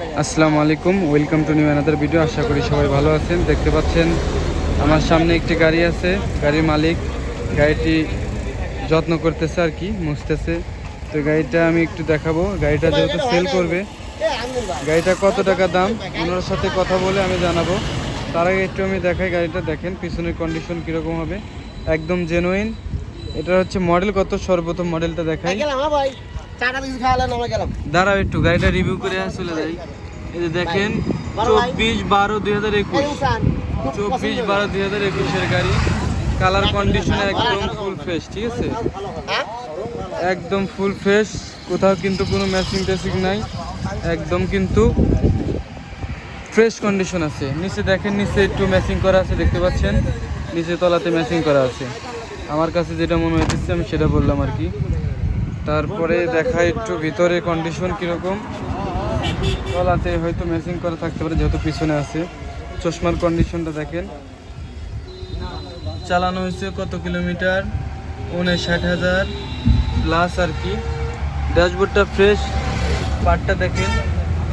আসসালামু আলাইকুম welcome to new another video আশা করি সবাই ভালো আছেন, দেখতে পাচ্ছেন, আমার সামনে একটি গাড়ি আছে, গাড়ির মালিক, গাড়িটি যত্ন করতেছে আর কি, মুছতেছে। তো গাড়িটা আমি একটু দেখাবো, গাড়িটা যেহেতু সেল করবে, গাড়িটা কত টাকা দাম, ওনার সাথে কথা বলে আমি জানাব। তার আগে একটু আমি দেখাই, গাড়িটা দেখেন, পিছনের কন্ডিশন কীরকম হবে। একদম জেনুইন এটা হচ্ছে মডেল কত সর্বপ্রথম মডেলটা দেখাই। দাঁড়াও একটু, গাড়িটা রিভিউ করে চলে যাই। এই যে দেখেন, চব্বিশ বারো দুই হাজার একুশ। চব্বিশ বারো দুই হাজার একুশের গাড়ি। কালার কন্ডিশনে একদম ফুল ফ্রেশ ঠিক আছে? একদম ফুল ফ্রেশ কোথাও কিন্তু কোনো ম্যাচিং ট্যাচিং নাই। একদম কিন্তু ফ্রেশ কন্ডিশন আছে। নিচে দেখেন, নিচে একটু ম্যাচিং করা আছে, দেখতে পাচ্ছেন? নিচে তলাতে ম্যাচিং করা আছে। আমার কাছে যেটা মনে হইতেছে, আমি সেটা বললাম আর কি। তারপরে দেখা একটু ভিতরে কন্ডিশন কীরকম। তলাতে হয়তো ম্যাচিং করা থাকতে পারে, যেহেতু পিছনে আছে। চশমার কন্ডিশনটা দেখেন। চালানো হয়েছে কত কিলোমিটার? উনষাট হাজার। প্লাস আর কি। ড্যাশবোর্ডটা ফ্রেশ পার্টটা দেখেন।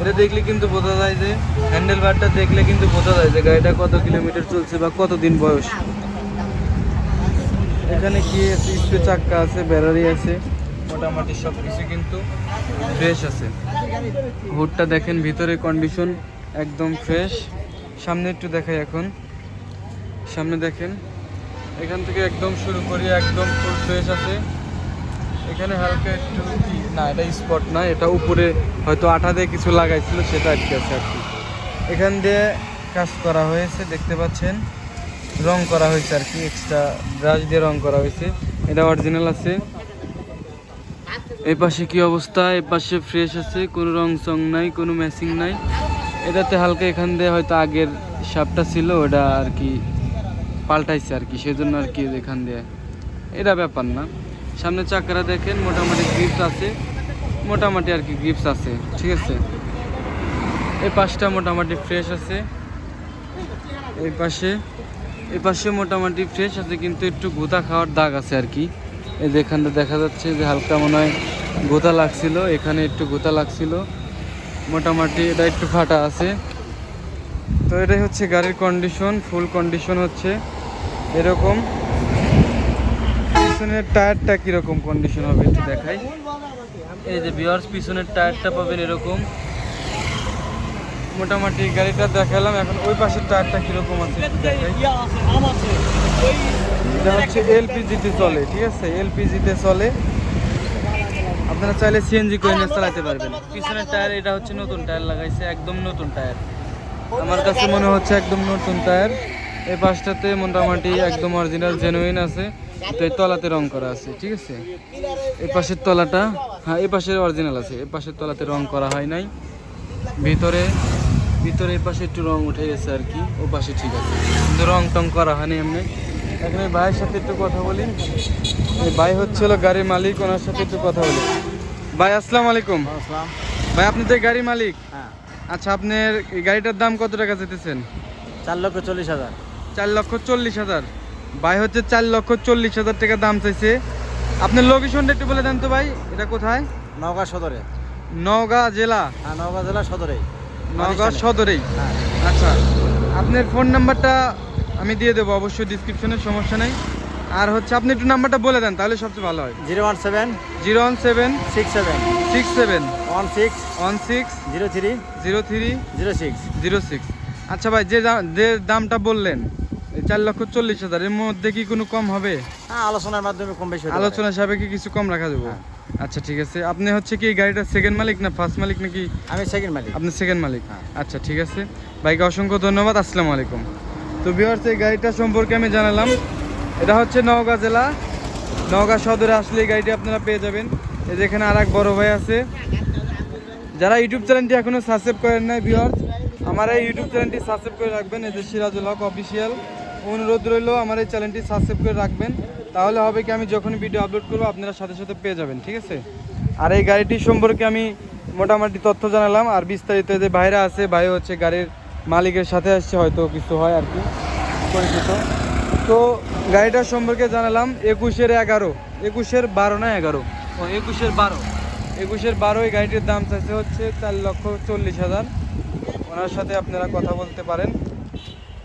এটা দেখলে কিন্তু বোঝা যায় যে হ্যান্ডেল বারটা দেখলে কিন্তু বোঝা যায় যে গাড়িটা কত কিলোমিটার চলছে বা কত দিন বয়স। এখানে কি আছে? স্পে চাক্কা আছে ব্যাটারি আছে। মোটামুটি সব কিছু কিন্তু ফ্রেশ আছে। হুডটা দেখেন, ভিতরে কন্ডিশন একদম ফ্রেশ সামনে একটু দেখাই এখন। সামনে দেখেন, এখান থেকে একদম শুরু করি, একদম ফুল ফ্রেশ আছে। এখানে হালকা একটু না, এটা স্পট না, এটা উপরে হয়তো আঠা দিয়ে কিছু লাগাইছিল, সেটা আটকে আছে আর কি। এখান দিয়ে কাজ করা হয়েছে, দেখতে পাচ্ছেন। রং করা হয়েছে আর কি এক্সট্রা ব্রাশ দিয়ে রং করা হয়েছে। এটা অরিজিনাল আছে। এই পাশে কি অবস্থা? এই পাশে ফ্রেশ আছে, কোনো রং সং নাই, কোনো ম্যাচিং নাই। এটাতে হালকা এখান দিয়ে হয়তো আগের সাপটা ছিল, ওটা আর কি পাল্টাইছে আর কি, সেজন্য আর কি এখান দিয়ে। এটা ব্যাপার না। সামনে চাকারা দেখেন, মোটামুটি গ্রিপস আছে। মোটামুটি আর কি গ্রিপস আছে, ঠিক আছে? এই পাশটা মোটামুটি ফ্রেশ আছে। এই পাশে এই পাশে মোটামুটি ফ্রেশ আছে, কিন্তু একটু গোতা খাওয়ার দাগ আছে আর কি। এই যে এখানটা দেখা যাচ্ছে যে হালকা মনে হয় গোতা লাগছিল, এখানে একটু গোতা লাগছিল। মোটামুটি এটা একটু ফাটা আছে। তো এটাই হচ্ছে গাড়ির কন্ডিশন ফুল কন্ডিশন হচ্ছে। এরকম। পিছনের টায়ারটা কীরকম কন্ডিশন হবে একটু দেখাই। এই যে বিয়ার্স পিছনের টায়ারটা পাবেন এরকম। মোটামুটি গাড়িটা দেখালাম। এখন ওই পাশের টায়ারটা কীরকম আছে এটা হচ্ছে এলপিজিতে চলে, ঠিক আছে? এলপিজিতে চলে। আপনারা চাইলে সিএনজি করে নিয়ে চালাতে পারবেন। পিছনের টায়ার, এটা হচ্ছে নতুন টায়ার লাগাইছে, একদম নতুন টায়ার। আমার কাছে মনে হচ্ছে একদম নতুন টায়ার। এই পাশটাতে মোটামুটি একদম অরিজিনাল জেনুইন আছে। তো এই তলাতে রং করা আছে, ঠিক আছে? এই পাশের তলাটা হ্যাঁ এই পাশের অরিজিনাল আছে। এই পাশের তলাতে রং করা হয় নাই। ভিতরে ভিতরে এই পাশে একটু রং উঠে গেছে আর কি ও পাশে ঠিক আছে। কিন্তু রং টং করা হয়নি এমনি। এখন এই ভাইয়ের সাথে একটু কথা বলি। এই ভাই হচ্ছে হলো গাড়ির মালিক ওনার সাথে একটু কথা বলি। ভাই আসসালামু আলাইকুম। ভাই আপনি তো গাড়ির মালিক। হ্যাঁ। আচ্ছা আপনার এই গাড়িটার দাম কত টাকা যেতেছেন চার লক্ষ চল্লিশ হাজার। চার লক্ষ চল্লিশ হাজার। ভাই হচ্ছে চার লক্ষ চল্লিশ হাজার টাকা দাম চাইছে। আপনার লোকেশনটা একটু বলে দেন তো ভাই এটা কোথায়? নওগাঁ সদরে। নওগাঁ জেলা। হ্যাঁ নওগাঁ জেলা সদরে নওগাঁ সদরেই। হ্যাঁ আচ্ছা আপনার ফোন নাম্বারটা আমি দিয়ে দেবো অবশ্যই ডিসক্রিপশনে সমস্যা নেই। আর হচ্ছে আপনি একটু নাম্বারটা বলে দেন তাহলে সবচেয়ে ভালো হয়। Zero one seven zero one seven six seven six seven one six one six zero three zero three zero six zero six. আচ্ছা ভাই যে যে দামটা বললেন চার লক্ষ চল্লিশ হাজার এর মধ্যে কি কোনো কম হবে? হ্যাঁ আলোচনার মাধ্যমে কম বেশি। আলোচনা সাপেক্ষে কিছু কম রাখা যাব। হ্যাঁ। আচ্ছা ঠিক আছে। আপনি হচ্ছে কি এই গাড়িটার সেকেন্ড মালিক না ফার্স্ট মালিক নাকি? আমি সেকেন্ড মালিক। আপনি সেকেন্ড মালিক। হ্যাঁ। আচ্ছা ঠিক আছে। ভাইকে অসংখ্য ধন্যবাদ আসসালামু আলাইকুম। তো বিহার এই গাড়িটা সম্পর্কে আমি জানালাম। এটা হচ্ছে নওগাঁ জেলা। নওগাঁ সদরে আসলে এই গাড়িটি আপনারা পেয়ে যাবেন। এই যে এখানে আর এক বড় ভাই আছে। যারা ইউটিউব চ্যানেলটি এখনও সাবস্ক্রাইব করেন নাই বিহার আমার এই ইউটিউব চ্যানেলটি সাবস্ক্রাইব করে রাখবেন। এই যে সিরাজুল হক অফিসিয়াল অনুরোধ রইল আমার এই চ্যানেলটি সাবস্ক্রাইব করে রাখবেন। তাহলে হবে কি আমি যখন ভিডিও আপলোড করব, আপনারা সাথে সাথে পেয়ে যাবেন, ঠিক আছে? আর এই গাড়িটি সম্পর্কে আমি মোটামুটি তথ্য জানালাম, আর বিস্তারিত যে বাইরে আছে, ভাই হচ্ছে গাড়ির মালিকের সাথে আসছে, হয়তো কিছু হয় আর কি, পরিচিত। তো গাড়িটার সম্পর্কে জানালাম, একুশের এগারো, একুশের বারো না এগারো? ও, একুশের বারো। একুশের বারো, এই গাড়িটির দাম চাইছে হচ্ছে চার লক্ষ চল্লিশ হাজার। ওনার সাথে আপনারা কথা বলতে পারেন।